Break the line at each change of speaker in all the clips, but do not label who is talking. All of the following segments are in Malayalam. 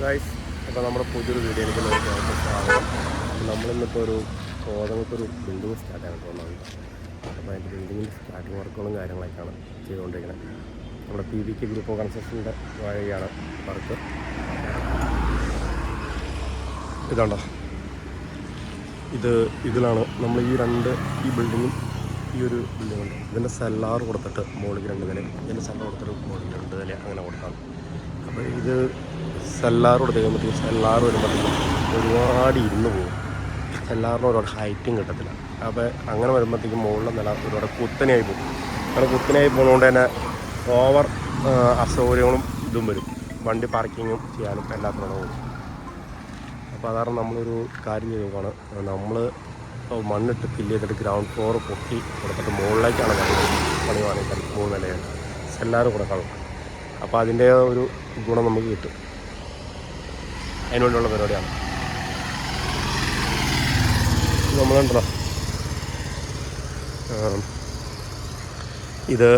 ഗൈസ് അപ്പോൾ നമ്മുടെ പുതിയൊരു വീഡിയോയിലേക്ക് നമുക്ക് സ്വാഗതം. നമ്മളിന്നിപ്പോൾ ഒരു കോതങ്ങൾക്കൊരു ബിൽഡിംഗ് സ്റ്റാർട്ട് ചെയ്യാൻ തോന്നുന്നത് അപ്പോൾ അതിന്റെ ബിൽഡിങ്ങിന്റെ സ്റ്റാർട്ടിങ് വർക്കുകളും കാര്യങ്ങളൊക്കെയാണ് ചെയ്തുകൊണ്ടിരിക്കുന്നത്. നമ്മുടെ P V K group of കൺസ്ട്രക്ഷന്റെ വഴിയാണ് വർക്ക് ഇതാണ്ടോ? ഇത് ഇതിലാണ് നമ്മൾ ഈ രണ്ട് ഈ ബിൽഡിങ്ങും ഈ ഒരു ബിൽഡിംഗ് ഉണ്ട്. ഇതിന്റെ സെല്ലാർ കൊടുത്തിട്ട് മുകളിൽ രണ്ട് നില ഇതിന്റെ സെല്ലാർ കൊടുത്തിട്ട് മുകളിൽ രണ്ട് നില അങ്ങനെ കൊടുക്കാം അപ്പോൾ ഇത് സെല്ലാർ കൊടുത്ത് കഴിയുമ്പോഴത്തേക്കും സെല്ലാർ വരുമ്പോഴത്തേക്കും ഒരുപാട് ഇരുന്ന് പോകും. സെല്ലാറിന് ഒരുപാട് ഹൈറ്റും കിട്ടത്തില്ല. അപ്പോൾ അങ്ങനെ വരുമ്പോഴത്തേക്കും മുകളിലെ നില ഒരുപാട് കുത്തനെയായി പോകും. അങ്ങനെ കുത്തനെയായി പോകുന്നതുകൊണ്ട് തന്നെ ഓവർ അസൗകര്യങ്ങളും ഇതും വരും. വണ്ടി പാർക്കിങ്ങും ചെയ്യാനും എല്ലാത്തിനും പോകും അപ്പോൾ അതാണ് നമ്മളൊരു കാര്യം ചെയ്ത് നോക്കുകയാണ് നമ്മൾ മണ്ണിട്ട് ഫില്ല് ചെയ്തിട്ട് ഗ്രൗണ്ട് ഫ്ലോർ പൊക്കി കൊടുത്തിട്ട് മുകളിലേക്കാണ് പണി വാങ്ങിക്കാൻ മൂന്ന് നിലയാണ് സെല്ലാറ് കൊടുക്കണം അപ്പോൾ അതിന്റെ ഒരു ഗുണം നമുക്ക് കിട്ടും. അതിനുവേണ്ടിയുള്ള പരിപാടിയാണ്. നമ്മളുണ്ടല്ലോ. ഇത്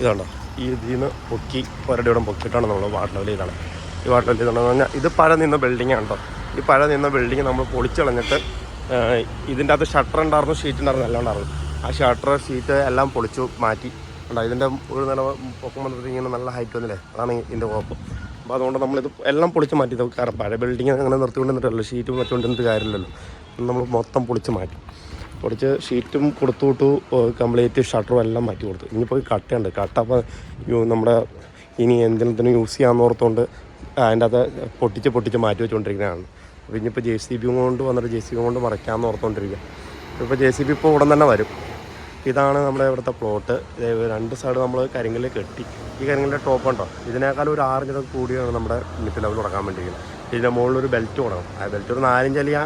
ഇതാണോ? ഈ ഇതിൽ നിന്ന് പൊക്കി ഒരടി ഇവിടെ പൊക്കിയിട്ടാണ് നമ്മൾ ചെയ്താണ് ഈ എന്ന് പറഞ്ഞാൽ ഇത് പഴ നിന്ന ബിൽഡിംഗ് ആണോ ഈ പഴ നിന്ന ബിൽഡിംഗ് നമ്മൾ പൊളിച്ചളഞ്ഞിട്ട് ഇതിന്റെ അകത്ത് ഷട്ടർ ഉണ്ടായിരുന്നു ഷീറ്റ് ഉണ്ടായിരുന്നു എല്ലാം ഉണ്ടായിരുന്നു. ആ ഷട്ടർ ഷീറ്റ് എല്ലാം പൊളിച്ചു മാറ്റി. ഉണ്ടോ ഇതിന്റെ ഒരു നില പൊക്കം വന്നിട്ട് ഇങ്ങനെ നല്ല ഹൈറ്റ് വന്നില്ലേ? അതാണ് ഇതിന്റെ കുഴപ്പം അപ്പോൾ അതുകൊണ്ട് നമ്മളിത് എല്ലാം പൊളിച്ച് മാറ്റി. കാരണം പഴയ ബിൽഡിംഗ് അങ്ങനെ നിർത്തിക്കൊണ്ട് നിന്നിട്ടല്ലോ ഷീറ്റും മറ്റുകൊണ്ട് നിന്നിട്ട് കാര്യമില്ലല്ലോ നമ്മൾ മൊത്തം പൊളിച്ച് മാറ്റി. പൊളിച്ച് ഷീറ്റും കൊടുത്തു വിട്ടു കംപ്ലീറ്റ് ഷട്ടറും എല്ലാം മാറ്റി കൊടുത്തു. ഇനിയിപ്പോൾ കട്ടയുണ്ട് കട്ട അപ്പോൾ നമ്മുടെ ഇനി എന്തിനത്തിനും യൂസ് ചെയ്യാമെന്ന് ഓർത്തുകൊണ്ട് അതിന്റെ അത് പൊട്ടിച്ച് പൊട്ടിച്ച് മാറ്റി വെച്ചുകൊണ്ടിരിക്കുന്നതാണ് അപ്പോൾ ഇനിയിപ്പോൾ ജെ സി ബി കൊണ്ട് വന്നിട്ട് ജെ സി ബി കൊണ്ട് മറയ്ക്കാമെന്ന് ഓർത്തുകൊണ്ടിരിക്കുക ഇപ്പോൾ ജെ സി ബി ഇപ്പോൾ ഉടൻ തന്നെ വരും. ഇതാണ് നമ്മുടെ ഇവിടുത്തെ പ്ലോട്ട് രണ്ട് സൈഡ് നമ്മൾ കരിങ്കല്ല് കെട്ടി. ഈ കരിങ്കല്ലിന്റെ ടോപ്പ് ഉണ്ടോ ഇതിനേക്കാൾ ഒരു ആറിഞ്ച് കൂടിയാണ് നമ്മുടെ മിറ്റ് ലെവൽ കൊടുക്കാൻ വേണ്ടിയിരിക്കുന്നത്. ഇതിന്റെ മുകളിൽ ഒരു ബെൽറ്റ് കൊടുക്കണം ആ ബെൽറ്റ് ഒരു നാലഞ്ച് അല്ലെങ്കിൽ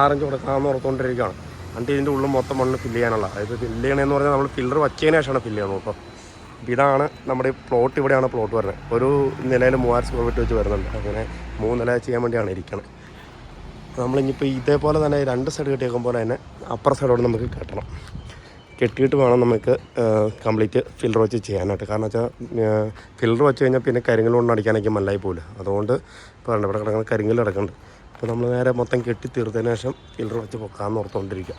ആറഞ്ച് കൊടുക്കാമെന്ന് ഓർത്തുകൊണ്ടിരിക്കുകയാണ്. എന്നിട്ട് ഇതിന്റെ ഉള്ളിൽ മൊത്തം മണ്ണ് ഫില്ല് ചെയ്യാനുള്ള. അതായത് ഫില്ല് ചെയ്യണമെന്ന് പറഞ്ഞാൽ നമ്മൾ ഫില്ലർ വച്ചതിന് ശേഷമാണ് ഫില്ല് ചെയ്യുന്നത് ഇപ്പോൾ അപ്പോൾ ഇതാണ് നമ്മുടെ പ്ലോട്ട് ഇവിടെയാണ് പ്ലോട്ട് വരുന്നത്. ഒരു നിലയിൽ മൂവായിരം സ്ക്വയർ ഫീറ്റ് വെച്ച് വരുന്നുണ്ട്. അങ്ങനെ മൂന്ന് നില ചെയ്യാൻ വേണ്ടിയാണ് ഇരിക്കുന്നത് നമ്മളിനിപ്പോൾ ഇതേപോലെ തന്നെ രണ്ട് സൈഡ് കെട്ടിയേക്കുമ്പോൾ തന്നെ അപ്പുറ സൈഡോട് നമുക്ക് കെട്ടണം. കെട്ടിയിട്ട് വേണം നമുക്ക് കംപ്ലീറ്റ് ഫിൽറ്റർ വെച്ച് ചെയ്യാനായിട്ട്. കാരണം വെച്ചാൽ ഫിൽറ്റർ വെച്ച് കഴിഞ്ഞാൽ പിന്നെ കരിങ്കൽ കൊണ്ട് അടിക്കാനൊക്കെ മല്ലായി പോലെ അതുകൊണ്ട് ഇപ്പോൾ ഇവിടെ കിടക്കുന്ന കരിങ്കൽ കിടക്കുന്നുണ്ട്. അപ്പോൾ നമ്മൾ നേരെ മൊത്തം കെട്ടി തീർത്തതിന് ശേഷം ഫിൽറ്റർ വെച്ച് പൊക്കാമെന്ന് ഓർത്തുകൊണ്ടിരിക്കുക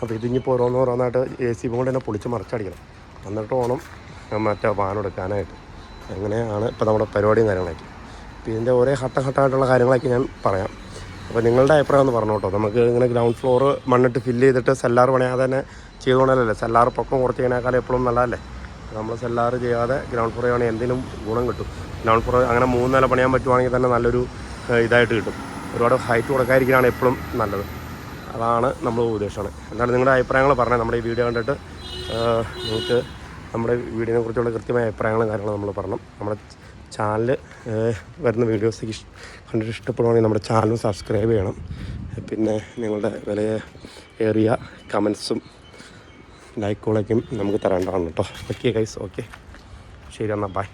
അപ്പോൾ ഇതിഞ്ഞിപ്പോൾ ഓരോന്ന് ഓരോന്നായിട്ട് എ സി കൊണ്ട് തന്നെ പൊളിച്ച് മറിച്ചടിക്കണം. എന്നിട്ട് ഓണം മറ്റേ വാനെടുക്കാനായിട്ട് അങ്ങനെയാണ് ഇപ്പോൾ നമ്മുടെ പരിപാടിയും കാര്യങ്ങളൊക്കെ. അപ്പോൾ ഇതിന്റെ ഒരേ ഘട്ടഘട്ടമായിട്ടുള്ള കാര്യങ്ങളൊക്കെ ഞാൻ പറയാം. അപ്പോൾ നിങ്ങളുടെ അഭിപ്രായം ഒന്ന് പറഞ്ഞു കേട്ടോ നമുക്ക് ഇങ്ങനെ ഗ്രൗണ്ട് ഫ്ലോർ മണ്ണിട്ട് ഫില്ല് ചെയ്തിട്ട് സെല്ലാർ പണിയാതെ തന്നെ ചെയ്തുകൊണ്ടല്ലേ സെല്ലാർ പൊക്കം കുറച്ച് കഴിഞ്ഞാൽ എപ്പോഴും നല്ലതല്ലേ? നമ്മൾ സെല്ലാർ ചെയ്യാതെ ഗ്രൗണ്ട് ഫ്ലോർ ചെയ്യുകയാണെങ്കിൽ എന്തെങ്കിലും ഗുണം കിട്ടും. ഗ്രൗണ്ട് ഫ്ലോർ അങ്ങനെ മൂന്ന് നില പണിയാൻ പറ്റുവാണെങ്കിൽ തന്നെ നല്ലൊരു ഇതായിട്ട് കിട്ടും. ഒരുപാട് ഹൈറ്റ് കൊടുക്കാതിരിക്കാനാണ് എപ്പോഴും നല്ലത്. അതാണ് നമ്മൾ ഉദ്ദേശമാണ് എന്താണ് നിങ്ങളുടെ അഭിപ്രായങ്ങൾ പറഞ്ഞത് നമ്മുടെ ഈ വീഡിയോ കണ്ടിട്ട് നിങ്ങൾക്ക് നമ്മുടെ വീഡിയോനെ കുറിച്ചുള്ള കൃത്യമായ അഭിപ്രായങ്ങളും കാര്യങ്ങളും നമ്മൾ പറഞ്ഞു. നമ്മുടെ ചാനൽ വരുന്ന വീഡിയോസ് കണ്ടിട്ട് ഇഷ്ടപ്പെടുവാണെങ്കിൽ നമ്മുടെ ചാനൽ സബ്സ്ക്രൈബ് ചെയ്യണം. പിന്നെ നിങ്ങളുടെ വിലയേറിയ കമൻസും ലൈക്കുകളൊക്കെയും നമുക്ക് തരേണ്ടതാണ് കേട്ടോ ഓക്കെ ഗൈസ് ഓക്കെ ശരി എന്നാൽ ബൈ